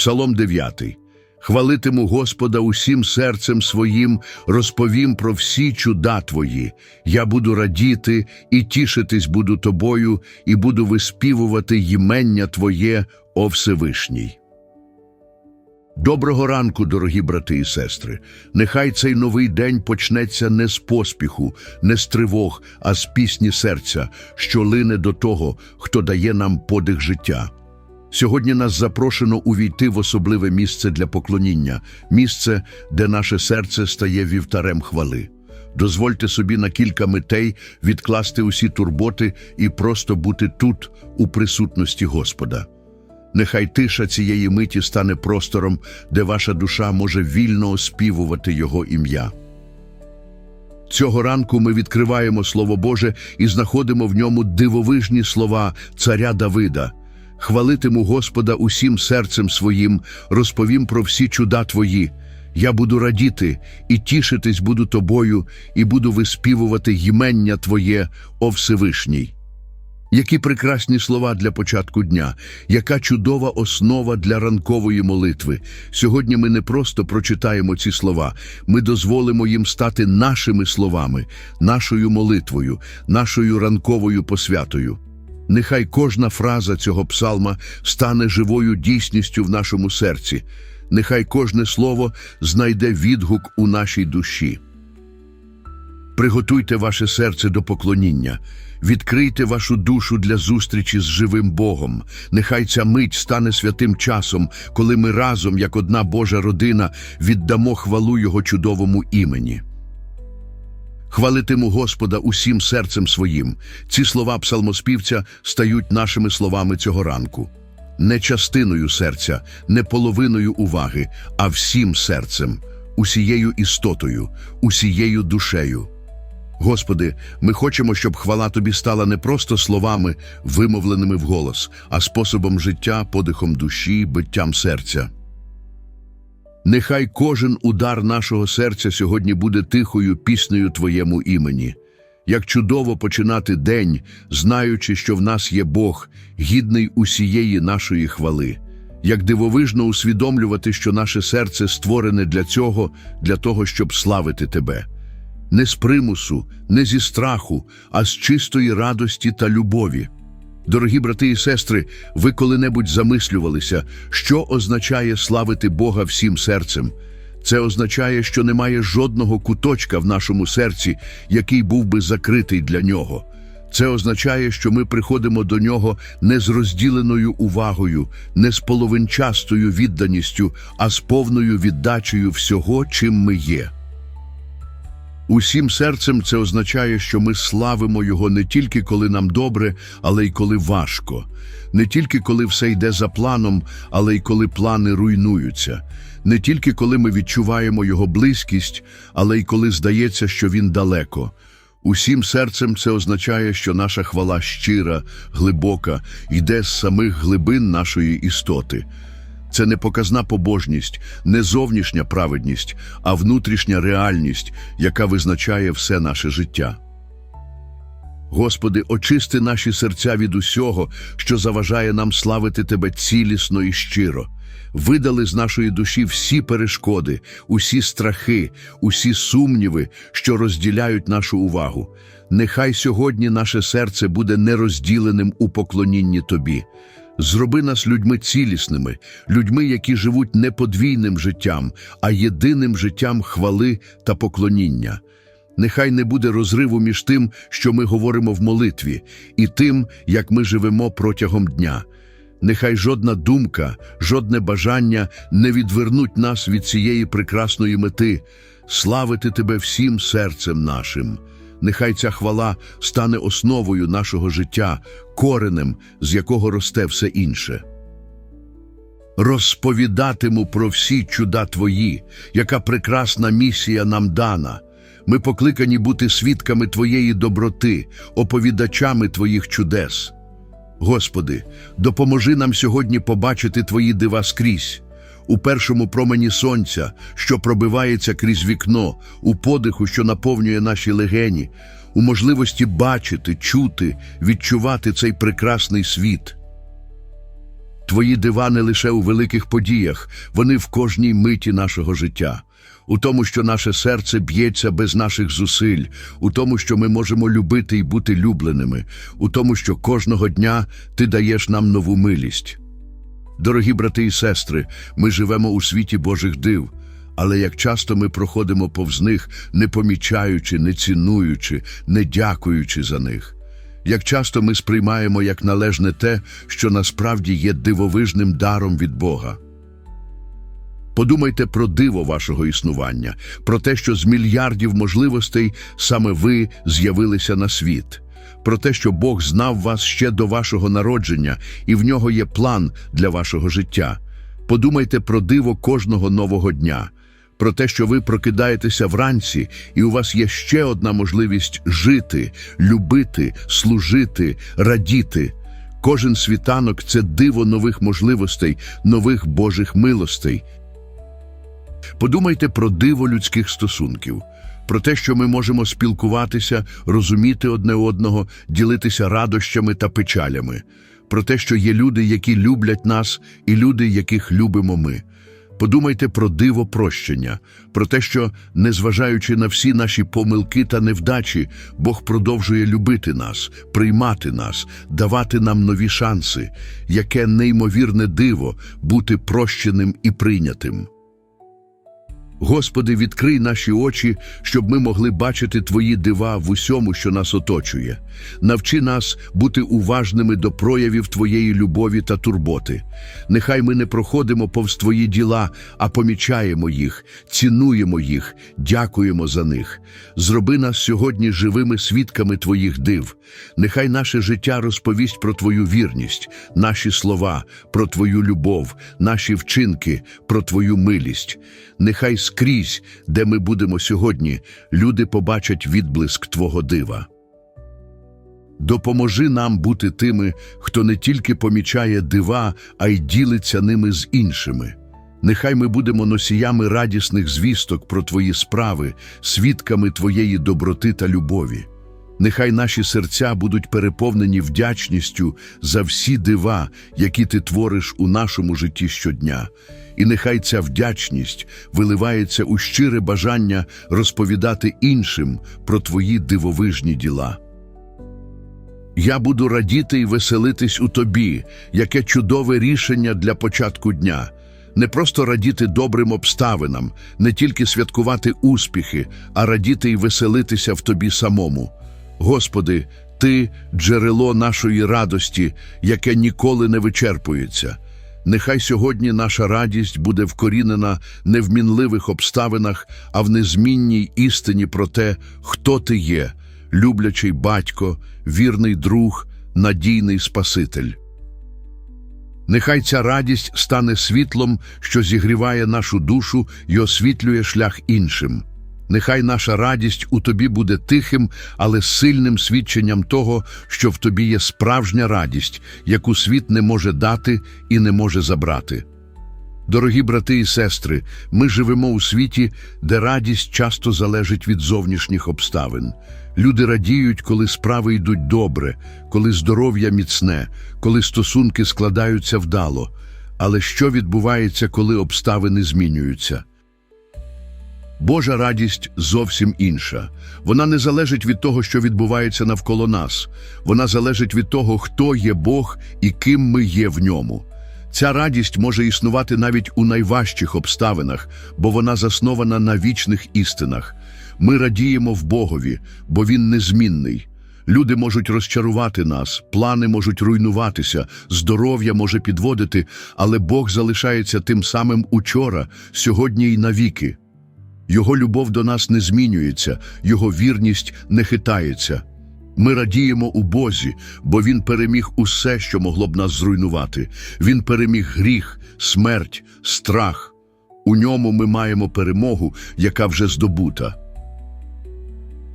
Псалом 9. Хвалитиму Господа усім серцем своїм, розповім про всі чуда Твої. Я буду радіти і тішитись буду Тобою, і буду виспівувати їмення Твоє, о Всевишній. Доброго ранку, дорогі брати і сестри. Нехай цей новий день почнеться не з поспіху, не з тривог, а з пісні серця, що лине до того, хто дає нам подих життя. Сьогодні нас запрошено увійти в особливе місце для поклоніння, місце, де наше серце стає вівтарем хвали. Дозвольте собі на кілька митей відкласти усі турботи і просто бути тут, у присутності Господа. Нехай тиша цієї миті стане простором, де ваша душа може вільно оспівувати Його ім'я. Цього ранку ми відкриваємо Слово Боже і знаходимо в ньому дивовижні слова царя Давида. Хвалитиму Господа усім серцем своїм, розповім про всі чуда Твої. Я буду радіти і тішитись буду тобою, і буду виспівувати їмення Твоє, о Всевишній. Які прекрасні слова для початку дня, яка чудова основа для ранкової молитви. Сьогодні ми не просто прочитаємо ці слова, ми дозволимо їм стати нашими словами, нашою молитвою, нашою ранковою посвятою. Нехай кожна фраза цього псалма стане живою дійсністю в нашому серці, нехай кожне слово знайде відгук у нашій душі. Приготуйте ваше серце до поклоніння, відкрийте вашу душу для зустрічі з живим Богом. Нехай ця мить стане святим часом, коли ми разом, як одна Божа родина, віддамо хвалу Його чудовому імені. Хвалитиму Господа усім серцем своїм. Ці слова псалмоспівця стають нашими словами цього ранку. Не частиною серця, не половиною уваги, а всім серцем, усією істотою, усією душею. Господи, ми хочемо, щоб хвала Тобі стала не просто словами, вимовленими вголос, а способом життя, подихом душі, биттям серця. Нехай кожен удар нашого серця сьогодні буде тихою піснею Твоєму імені. Як чудово починати день, знаючи, що в нас є Бог, гідний усієї нашої хвали. Як дивовижно усвідомлювати, що наше серце створене для цього, для того, щоб славити Тебе. Не з примусу, не зі страху, а з чистої радості та любові. Дорогі брати і сестри, ви коли-небудь замислювалися, що означає славити Бога всім серцем. Це означає, що немає жодного куточка в нашому серці, який був би закритий для нього. Це означає, що ми приходимо до нього не з розділеною увагою, не з половинчастою відданістю, а з повною віддачею всього, чим ми є. Усім серцем це означає, що ми славимо Його не тільки коли нам добре, але й коли важко, не тільки коли все йде за планом, але й коли плани руйнуються, не тільки коли ми відчуваємо Його близькість, але й коли здається, що Він далеко. Усім серцем це означає, що наша хвала щира, глибока, йде з самих глибин нашої істоти. Це не показна побожність, не зовнішня праведність, а внутрішня реальність, яка визначає все наше життя. Господи, очисти наші серця від усього, що заважає нам славити Тебе цілісно і щиро. Видали з нашої душі всі перешкоди, усі страхи, усі сумніви, що розділяють нашу увагу. Нехай сьогодні наше серце буде нерозділеним у поклонінні Тобі. Зроби нас людьми цілісними, людьми, які живуть не подвійним життям, а єдиним життям хвали та поклоніння. Нехай не буде розриву між тим, що ми говоримо в молитві, і тим, як ми живемо протягом дня. Нехай жодна думка, жодне бажання не відвернуть нас від цієї прекрасної мети славити Тебе всім серцем нашим. Нехай ця хвала стане основою нашого життя, коренем, з якого росте все інше. Розповідатиму про всі чуда Твої, яка прекрасна місія нам дана. Ми покликані бути свідками Твоєї доброти, оповідачами Твоїх чудес. Господи, допоможи нам сьогодні побачити Твої дива скрізь, у першому промені сонця, що пробивається крізь вікно, у подиху, що наповнює наші легені, у можливості бачити, чути, відчувати цей прекрасний світ. Твої дива не лише у великих подіях, вони в кожній миті нашого життя. У тому, що наше серце б'ється без наших зусиль, у тому, що ми можемо любити і бути любленими, у тому, що кожного дня ти даєш нам нову милість. Дорогі брати і сестри, ми живемо у світі Божих див, але як часто ми проходимо повз них, не помічаючи, не цінуючи, не дякуючи за них. Як часто ми сприймаємо як належне те, що насправді є дивовижним даром від Бога. Подумайте про диво вашого існування, про те, що з мільярдів можливостей саме ви з'явилися на світ, про те, що Бог знав вас ще до вашого народження, і в нього є план для вашого життя. Подумайте про диво кожного нового дня, про те, що ви прокидаєтеся вранці, і у вас є ще одна можливість жити, любити, служити, радіти. Кожен світанок це диво нових можливостей, нових Божих милостей. Подумайте про диво людських стосунків, про те, що ми можемо спілкуватися, розуміти одне одного, ділитися радощами та печалями, про те, що є люди, які люблять нас, і люди, яких любимо ми. Подумайте про диво прощення, про те, що, незважаючи на всі наші помилки та невдачі, Бог продовжує любити нас, приймати нас, давати нам нові шанси, яке неймовірне диво бути прощеним і прийнятим. Господи, відкрий наші очі, щоб ми могли бачити Твої дива в усьому, що нас оточує. Навчи нас бути уважними до проявів Твоєї любові та турботи. Нехай ми не проходимо повз Твої діла, а помічаємо їх, цінуємо їх, дякуємо за них. Зроби нас сьогодні живими свідками Твоїх див. Нехай наше життя розповість про Твою вірність, наші слова, про Твою любов, наші вчинки, про Твою милість. Нехай скрізь, де ми будемо сьогодні, люди побачать відблиск Твого дива. Допоможи нам бути тими, хто не тільки помічає дива, а й ділиться ними з іншими. Нехай ми будемо носіями радісних звісток про Твої справи, свідками Твоєї доброти та любові. Нехай наші серця будуть переповнені вдячністю за всі дива, які ти твориш у нашому житті щодня. І нехай ця вдячність виливається у щире бажання розповідати іншим про твої дивовижні діла. Я буду радіти і веселитись у тобі, яке чудове рішення для початку дня. Не просто радіти добрим обставинам, не тільки святкувати успіхи, а радіти і веселитися в тобі самому. Господи, Ти джерело нашої радості, яке ніколи не вичерпується. Нехай сьогодні наша радість буде вкорінена не в мінливих обставинах, а в незмінній істині про те, хто ти є, люблячий батько, вірний друг, надійний Спаситель. Нехай ця радість стане світлом, що зігріває нашу душу і освітлює шлях іншим. Нехай наша радість у тобі буде тихим, але сильним свідченням того, що в тобі є справжня радість, яку світ не може дати і не може забрати. Дорогі брати і сестри, ми живемо у світі, де радість часто залежить від зовнішніх обставин. Люди радіють, коли справи йдуть добре, коли здоров'я міцне, коли стосунки складаються вдало. Але що відбувається, коли обставини змінюються? Божа радість зовсім інша. Вона не залежить від того, що відбувається навколо нас. Вона залежить від того, хто є Бог і ким ми є в ньому. Ця радість може існувати навіть у найважчих обставинах, бо вона заснована на вічних істинах. Ми радіємо в Богові, бо Він незмінний. Люди можуть розчарувати нас, плани можуть руйнуватися, здоров'я може підводити, але Бог залишається тим самим учора, сьогодні й навіки. Його любов до нас не змінюється, його вірність не хитається. Ми радіємо у Бозі, бо Він переміг усе, що могло б нас зруйнувати. Він переміг гріх, смерть, страх. У ньому ми маємо перемогу, яка вже здобута.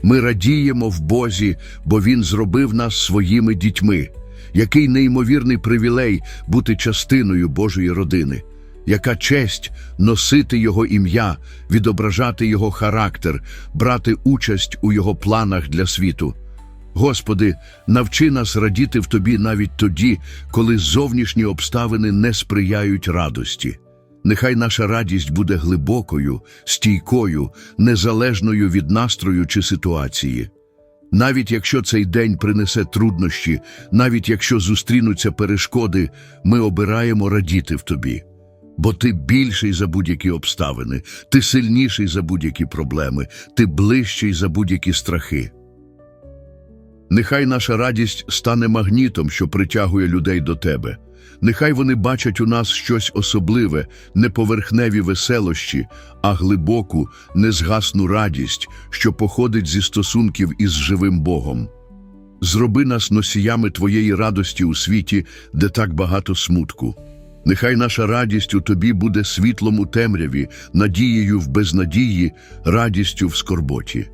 Ми радіємо в Бозі, бо Він зробив нас своїми дітьми. Який неймовірний привілей бути частиною Божої родини. Яка честь носити Його ім'я, відображати Його характер, брати участь у Його планах для світу. Господи, навчи нас радіти в Тобі навіть тоді, коли зовнішні обставини не сприяють радості. Нехай наша радість буде глибокою, стійкою, незалежною від настрою чи ситуації. Навіть якщо цей день принесе труднощі, навіть якщо зустрінуться перешкоди, ми обираємо радіти в тобі. Бо ти більший за будь-які обставини, ти сильніший за будь-які проблеми, ти ближчий за будь-які страхи. Нехай наша радість стане магнітом, що притягує людей до тебе. Нехай вони бачать у нас щось особливе, не поверхневі веселощі, а глибоку, незгасну радість, що походить зі стосунків із живим Богом. Зроби нас носіями Твоєї радості у світі, де так багато смутку. Нехай наша радість у Тобі буде світлом у темряві, надією в безнадії, радістю в скорботі.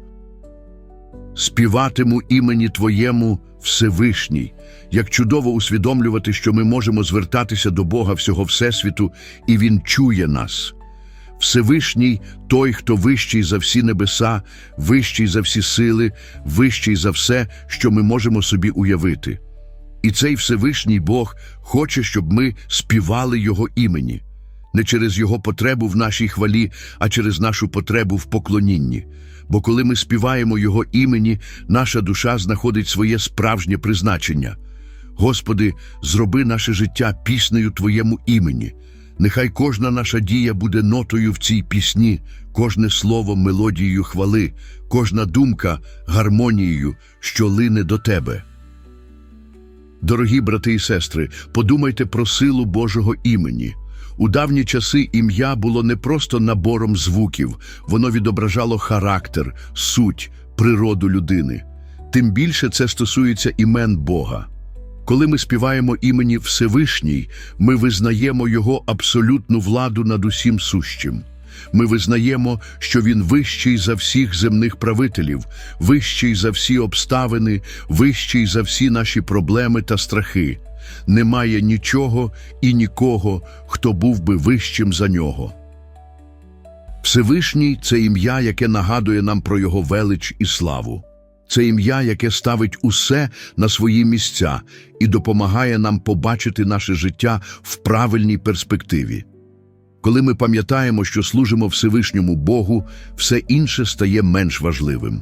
Співатиму імені Твоєму Всевишній, як чудово усвідомлювати, що ми можемо звертатися до Бога всього Всесвіту, і Він чує нас. Всевишній той, хто вищий за всі небеса, вищий за всі сили, вищий за все, що ми можемо собі уявити. І цей Всевишній Бог хоче, щоб ми співали Його імені, не через Його потребу в нашій хвалі, а через нашу потребу в поклонінні. Бо коли ми співаємо Його імені, наша душа знаходить своє справжнє призначення. Господи, зроби наше життя піснею Твоєму імені. Нехай кожна наша дія буде нотою в цій пісні, кожне слово мелодією хвали, кожна думка гармонією, що лине до Тебе. Дорогі брати і сестри, подумайте про силу Божого імені. У давні часи ім'я було не просто набором звуків, воно відображало характер, суть, природу людини. Тим більше це стосується імен Бога. Коли ми співаємо імені Всевишній, ми визнаємо Його абсолютну владу над усім сущим. Ми визнаємо, що Він вищий за всіх земних правителів, вищий за всі обставини, вищий за всі наші проблеми та страхи. Немає нічого і нікого, хто був би вищим за нього. Всевишній це ім'я, яке нагадує нам про Його велич і славу. Це ім'я, яке ставить усе на свої місця і допомагає нам побачити наше життя в правильній перспективі. Коли ми пам'ятаємо, що служимо Всевишньому Богу, все інше стає менш важливим.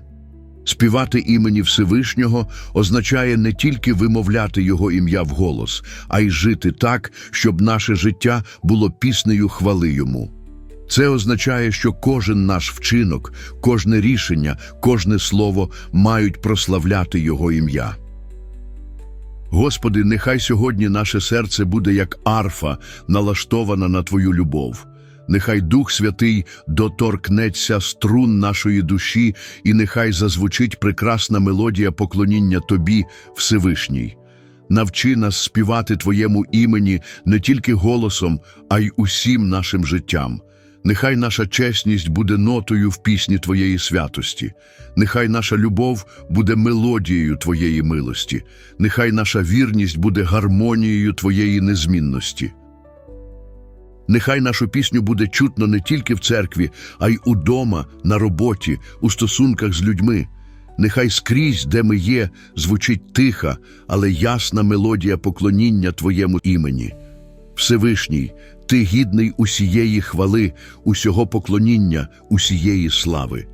Співати імені Всевишнього означає не тільки вимовляти Його ім'я вголос, а й жити так, щоб наше життя було піснею хвали Йому. Це означає, що кожен наш вчинок, кожне рішення, кожне слово мають прославляти Його ім'я. Господи, нехай сьогодні наше серце буде як арфа, налаштована на Твою любов. Нехай Дух Святий доторкнеться струн нашої душі, і нехай зазвучить прекрасна мелодія поклоніння Тобі, Всевишній. Навчи нас співати Твоєму імені не тільки голосом, а й усім нашим життям. Нехай наша чесність буде нотою в пісні Твоєї святості, нехай наша любов буде мелодією Твоєї милості, нехай наша вірність буде гармонією Твоєї незмінності. Нехай нашу пісню буде чутно не тільки в церкві, а й удома, на роботі, у стосунках з людьми. Нехай скрізь, де ми є, звучить тиха, але ясна мелодія поклоніння Твоєму імені. Всевишній, Ти гідний усієї хвали, усього поклоніння, усієї слави.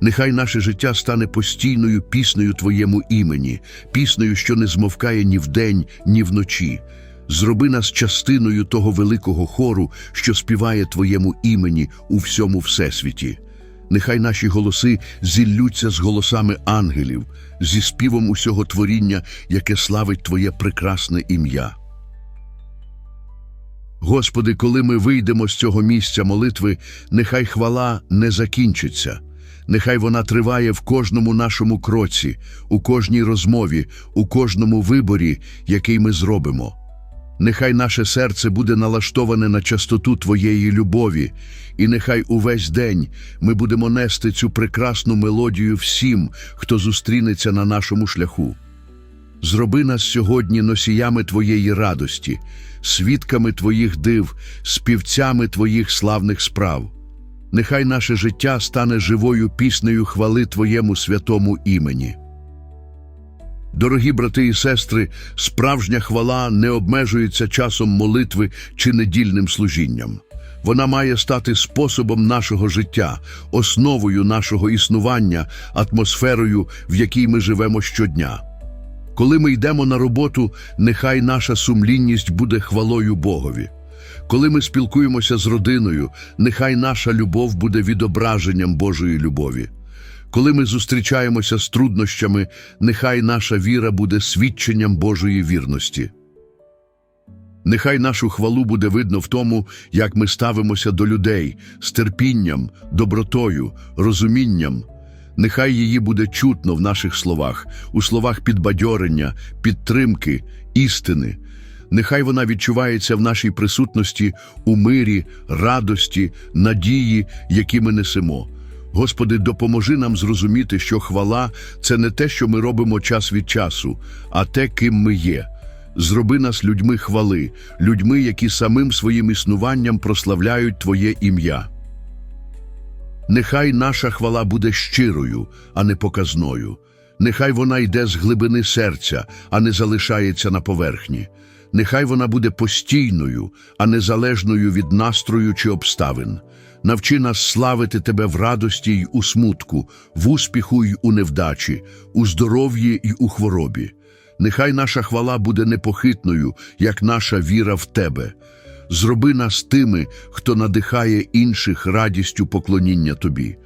Нехай наше життя стане постійною піснею Твоєму імені, піснею, що не змовкає ні вдень, ні вночі. Зроби нас частиною того великого хору, що співає Твоєму імені у всьому всесвіті. Нехай наші голоси зіллються з голосами ангелів, зі співом усього творіння, яке славить Твоє прекрасне ім'я. Господи, коли ми вийдемо з цього місця молитви, нехай хвала не закінчиться. Нехай вона триває в кожному нашому кроці, у кожній розмові, у кожному виборі, який ми зробимо. Нехай наше серце буде налаштоване на частоту Твоєї любові, і нехай увесь день ми будемо нести цю прекрасну мелодію всім, хто зустрінеться на нашому шляху. Зроби нас сьогодні носіями Твоєї радості, свідками Твоїх див, співцями Твоїх славних справ. Нехай наше життя стане живою піснею хвали Твоєму святому імені. Дорогі брати і сестри, справжня хвала не обмежується часом молитви чи недільним служінням. Вона має стати способом нашого життя, основою нашого існування, атмосферою, в якій ми живемо щодня. Коли ми йдемо на роботу, нехай наша сумлінність буде хвалою Богові. Коли ми спілкуємося з родиною, нехай наша любов буде відображенням Божої любові. Коли ми зустрічаємося з труднощами, нехай наша віра буде свідченням Божої вірності. Нехай нашу хвалу буде видно в тому, як ми ставимося до людей з терпінням, добротою, розумінням. Нехай її буде чутно в наших словах, у словах підбадьорення, підтримки, істини. Нехай вона відчувається в нашій присутності у мирі, радості, надії, які ми несемо. Господи, допоможи нам зрозуміти, що хвала це не те, що ми робимо час від часу, а те, ким ми є. Зроби нас людьми хвали, людьми, які самим своїм існуванням прославляють Твоє ім'я. Нехай наша хвала буде щирою, а не показною. Нехай вона йде з глибини серця, а не залишається на поверхні. Нехай вона буде постійною, а не залежною від настрою чи обставин. Навчи нас славити Тебе в радості й у смутку, в успіху й у невдачі, у здоров'ї й у хворобі. Нехай наша хвала буде непохитною, як наша віра в Тебе. Зроби нас тими, хто надихає інших радістю поклоніння Тобі.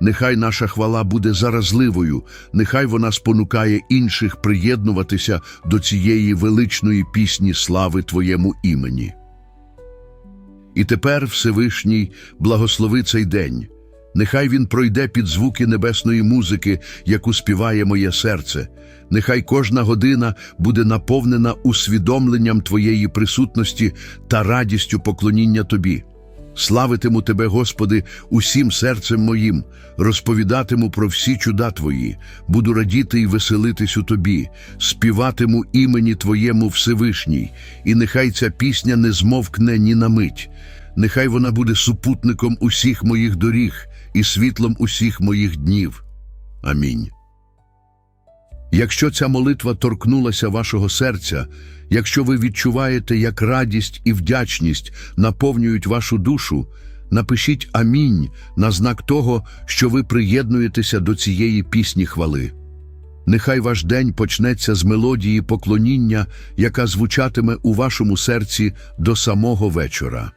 Нехай наша хвала буде заразливою, нехай вона спонукає інших приєднуватися до цієї величної пісні слави Твоєму імені. І тепер, Всевишній, благослови цей день. Нехай він пройде під звуки небесної музики, яку співає моє серце. Нехай кожна година буде наповнена усвідомленням Твоєї присутності та радістю поклоніння Тобі. Славитиму Тебе, Господи, усім серцем моїм, розповідатиму про всі чуда Твої, буду радіти і веселитись у Тобі, співатиму імені Твоєму Всевишній, і нехай ця пісня не змовкне ні на мить. Нехай вона буде супутником усіх моїх доріг і світлом усіх моїх днів. Амінь. Якщо ця молитва торкнулася вашого серця, якщо ви відчуваєте, як радість і вдячність наповнюють вашу душу, напишіть амінь на знак того, що ви приєднуєтеся до цієї пісні хвали. Нехай ваш день почнеться з мелодії поклоніння, яка звучатиме у вашому серці до самого вечора.